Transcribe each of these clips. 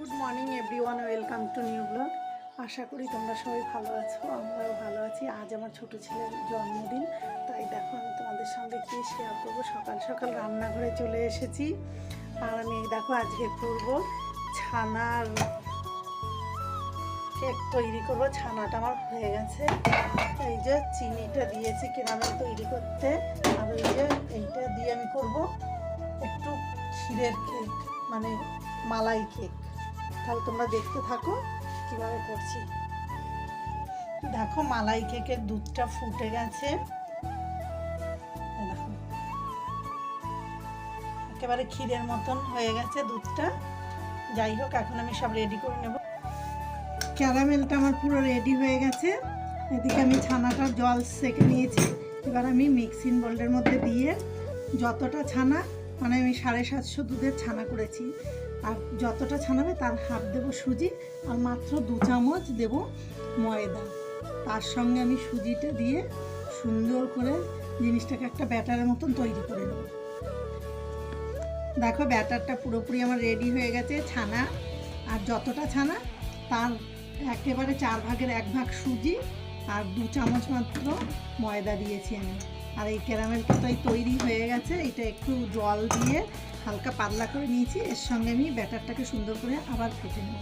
Good morning everyone, welcome to new blog. আশা করি তোমরা সবাই ভালো আছো, আমরাও ভালো আছি। আজ আমার ছোট ছেলের জন্মদিন, তাই দেখো আমি তোমাদের সঙ্গে কি শেয়ার করব। সকাল সকাল রান্নাঘরে চলে এসেছি। আর আমি এই দেখো আজকে করব ছানার কেক তৈরি করব। ছানাটা আমার হয়ে গেছে। এই যে চিনিটা দিয়েছি কেরামেল তৈরি করতে। আর ওই যে এইটা দিয়ে আমি করব একটু ক্ষীরের কেক মানে মালাই কেক তাহলে তোমরা দেখতে থাকো কীভাবে করছি। দেখো মালাই কেকের দুধটা ফুটে গেছে। একেবারে ক্ষীরের মতন হয়ে গেছে দুধটা। যাই হোক, এখন আমি সব রেডি করে নেব। ক্যারামেলটা আমার পুরো রেডি হয়ে গেছে। এদিকে আমি ছানাটা জল সেঁকে নিয়েছি। এবার আমি মিক্সিং বোল্ডের মধ্যে দিয়ে যতটা ছানা মানে আমি সাড়ে সাতশো দুধের ছানা করেছি। আর যতটা ছানাবে তার হাফ দেব সুজি আর মাত্র দু চামচ দেব ময়দা। তার সঙ্গে আমি সুজিটা দিয়ে সুন্দর করে জিনিসটাকে একটা ব্যাটারের মতন তৈরি করে নেব। দেখো ব্যাটারটা পুরোপুরি আমার রেডি হয়ে গেছে, ছানা। আর যতটা ছানা, তার একেবারে চার ভাগের এক ভাগ সুজি আর দু চামচ মাত্র ময়দা দিয়েছি আমি। আর এই ক্যারামেলটা তাই তৈরি হয়ে গেছে। এটা একটু জল দিয়ে হালকা পাতলা করে নিয়েছি। এর সঙ্গে আমি ব্যাটারটাকে সুন্দর করে আবার ফেটে নেব।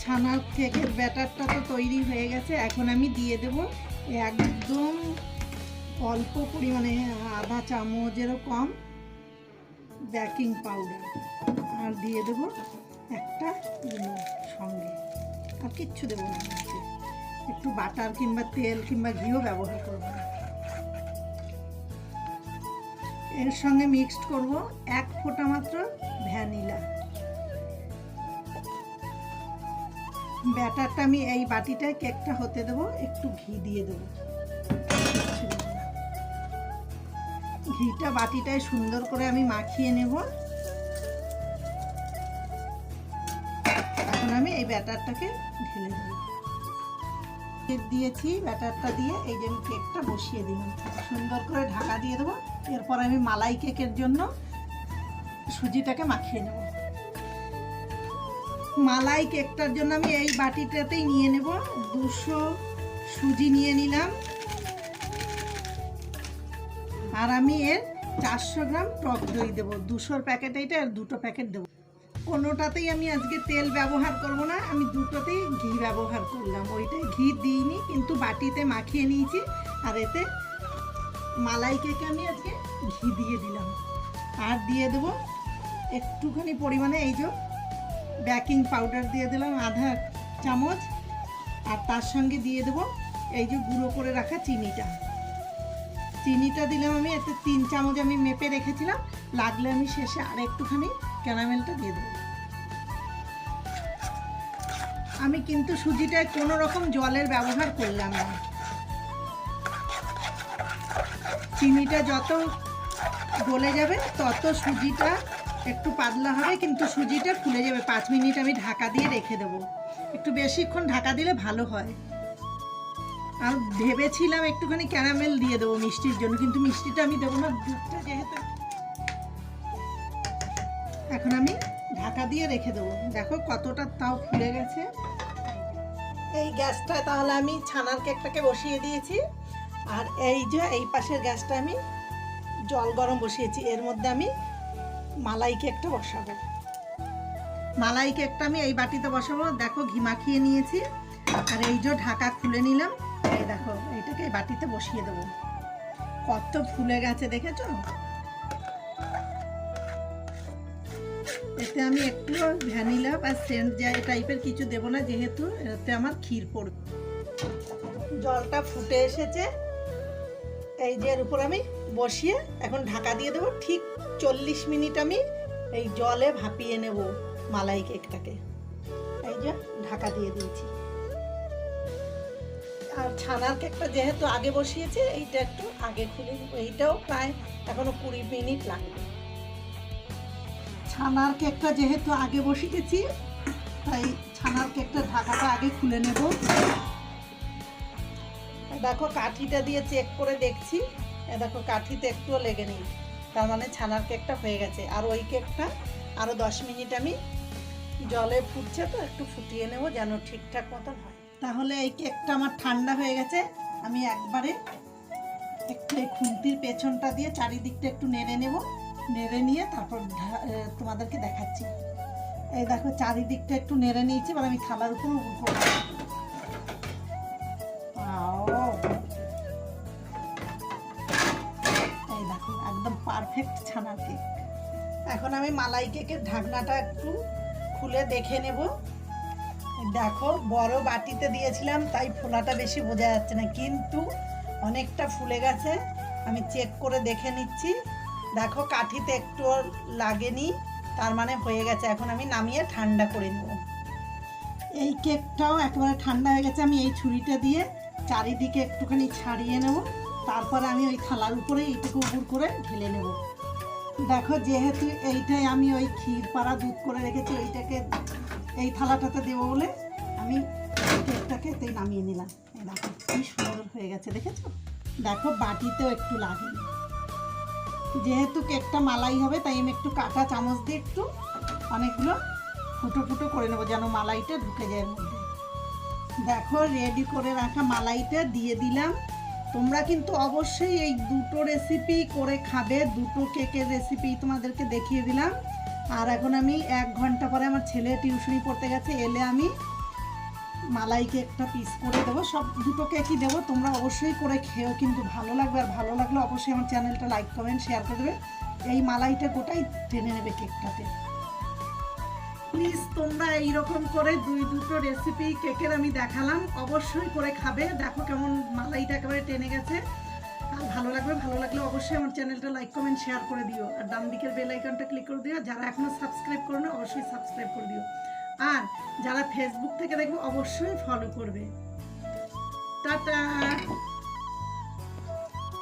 ছানার কেকের ব্যাটারটা তো তৈরি হয়ে গেছে। এখন আমি দিয়ে দেব একদম অল্প পরিমাণে আধা চামচেরও কম বেকিং পাউডার। আর দিয়ে দেব একটা সঙ্গে। আর কিচ্ছু দেবো না। একটু বাটার কিংবা তেল কিংবা ঘিও ব্যবহার করব না। এর সঙ্গে মিক্সড করব এক ফোঁটা মাত্র ভ্যানিলা। ব্যাটারটা আমি এই বাটিটায় কেকটা হতে দেবো, একটু ঘি দিয়ে দেবো। ঘিটা বাটিটায় সুন্দর করে আমি মাখিয়ে নেব। এখন আমি এই ব্যাটারটাকে ঢেলে দেবো। দিয়েছি, ব্যাটারটা দিয়ে এই যে আমি কেকটা বসিয়ে দিলাম। সুন্দর করে ঢাকা দিয়ে দেবো। এরপর আমি মালাই কেকের জন্য সুজিটাকে মাখিয়ে নেব। মালাই কেকটার জন্য আমি এই বাটিটাতেই নিয়ে নেব। দুশো সুজি নিয়ে নিলাম। আর আমি এর চারশো গ্রাম টক দই দেবো। দুশোর প্যাকেট এইটা, আর দুটো প্যাকেট দেবো। কোনোটাতেই আমি আজকে তেল ব্যবহার করব না। আমি দুটোতেই ঘি ব্যবহার করলাম। ওইটাই ঘি দিইনি, কিন্তু বাটিতে মাখিয়ে নিয়েছি। আর এতে মালাই কেকে আমি আজকে ঘি দিয়ে দিলাম। আর দিয়ে দেব একটুখানি পরিমাণে এই যে বেকিং পাউডার দিয়ে দিলাম আধা চামচ। আর তার সঙ্গে দিয়ে দেব এই যে গুঁড়ো করে রাখা চিনিটা। চিনিটা দিলাম আমি, এতে তিন চামচ আমি মেপে রেখেছিলাম। লাগলে আমি শেষে আর একটুখানি ক্যারামেলটা দিয়ে দেবো। আমি কিন্তু সুজিটায় কোনো রকম জলের ব্যবহার করলাম না। চিনিটা যত গলে যাবে, তত সুজিটা একটু পাতলা হবে, কিন্তু সুজিটা ফুলে যাবে। পাঁচ মিনিট আমি ঢাকা দিয়ে রেখে দেবো। একটু বেশিক্ষণ ঢাকা দিলে ভালো হয়। আর ভেবেছিলাম একটুখানি ক্যারামেল দিয়ে দেবো মিষ্টির জন্য, কিন্তু মিষ্টিটা আমি দেবো না, দুধটা যেহেতু। এখন আমি ঢাকা দিয়ে রেখে দেবো। দেখো কতটা তাও ফুলে গেছে। এই গ্যাসটা তাহলে আমি ছানার কেকটাকে বসিয়ে দিয়েছি। আর এই যে এই পাশের গ্যাসটা আমি জল গরম বসিয়েছি, এর মধ্যে আমি মালাই কেকটা বসাবো। মালাই কেকটা আমি এই বাটিতে বসাবো। দেখো, ঘি মাখিয়ে নিয়েছি। আর এই যে ঢাকা খুলে নিলাম। এই দেখো, এইটাকে এই বাটিতে বসিয়ে দেবো। কত ফুলে গেছে, দেখেছ? এতে আমি একটু ভ্যানিলা বা সেন্ট যা টাইপের কিছু দেবো না, যেহেতু এতে আমার ক্ষীর পড়বে। জলটা ফুটে এসেছে। এই যে এর উপর আমি বসিয়ে এখন ঢাকা দিয়ে দেবো। ঠিক চল্লিশ মিনিট আমি এই জলে ভাপিয়ে নেব মালাই কেকটাকে। এই যে ঢাকা দিয়ে দিয়েছি। আর ছানার কেকটা যেহেতু আগে বসিয়েছে, এইটা একটু আগে খুলে দিব এইটাও প্রায় এখনও কুড়ি মিনিট লাগবে। ছানার কেকটা যেহেতু আগে বসিয়েছি, তাই ছানার কেকটা ঢাকাটা আগে খুলে নেব। দেখো কাঠিটা দিয়ে চেক করে দেখছি। দেখো কাঠিতে একটুও লেগে নেই। তার মানে ছানার কেকটা হয়ে গেছে। আর ওই কেকটা আরও দশ মিনিট আমি জলে ফুটছে তো, একটু ফুটিয়ে নেব যেন ঠিকঠাক মতন হয়। তাহলে এই কেকটা আমার ঠান্ডা হয়ে গেছে। আমি একবারে একটু এই খুন্তির পেছনটা দিয়ে চারিদিকটা একটু নেড়ে নেব। নেড়ে নিয়ে তারপর তোমাদেরকে দেখাচ্ছি। এই দেখো চারিদিকটা একটু নেড়ে নিয়েছি, এবার আমি থালার উপর উপর পারফেক্ট ছানার কেক এখন আমি মালাই কেকের ঢাকনাটা একটু খুলে দেখে নেব। দেখো, বড় বাটিতে দিয়েছিলাম, তাই ফোলাটা বেশি বোঝা যাচ্ছে না, কিন্তু অনেকটা ফুলে গেছে। আমি চেক করে দেখে নিচ্ছি। দেখো, কাঠিতে একটু লাগেনি, তার মানে হয়ে গেছে। এখন আমি নামিয়ে ঠান্ডা করে নেব। এই কেকটাও একেবারে ঠান্ডা হয়ে গেছে। আমি এই ছুরিটা দিয়ে চারিদিকে একটুখানি ছাড়িয়ে নেব। তারপরে আমি ওই থালার উপরে এইটাকে উপর করে ঢেলে নেব। দেখো, যেহেতু এইটাই আমি ওই ক্ষীর পাড়া দুধ করে রেখেছি, এইটাকে এই থালাটাতে দেবো বলে আমি কেকটাকে এতেই নামিয়ে নিলাম। এই দেখো, কি সুন্দর হয়ে গেছে, দেখেছ? দেখো, বাটিতেও একটু লাগে। যেহেতু কেকটা মালাই হবে, তাই আমি একটু কাঁটা চামচ দিয়ে একটু অনেকগুলো ফুটো ফুটো করে নেব যেন মালাইটা ঢুকে যায় মধ্যে। দেখো রেডি করে রাখা মালাইটা দিয়ে দিলাম। তোমরা কিন্তু অবশ্যই এই দুটো রেসিপি করে খাবে, দুটো কেকের রেসিপি তোমাদেরকে দেখিয়ে দিলাম। আর এখন আমি এক ঘণ্টা পরে আমার ছেলে টিউশনি পড়তে গেছে, এলে আমি মালাই কেকটা পিস করে দেবো। সব দুটো কেকই দেবো, তোমরা অবশ্যই করে খেয়েও কিন্তু ভালো লাগবে। আর ভালো লাগলে অবশ্যই আমার চ্যানেলটা লাইক কমেন্ট শেয়ার করে দেবে। এই মালাইটা গোটাই টেনে নেবে কেকটাতে প্লিজ তোমরা এইরকম করে দুই দুটো রেসিপি কেকের আমি দেখালাম। অবশ্যই করে খাবে। দেখো কেমন মালাইটা একেবারে টেনে গেছে। আর ভালো লাগবে, ভালো লাগলে অবশ্যই আমার চ্যানেলটা লাইক কমেন্ট শেয়ার করে দিও। আর ডান দিকের বেল আইকনটা ক্লিক করে দিও। যারা এখনও সাবস্ক্রাইব করো না, অবশ্যই সাবস্ক্রাইব করে দিও। আর যারা ফেসবুক থেকে দেখবে, অবশ্যই ফলো করবে। টাটা!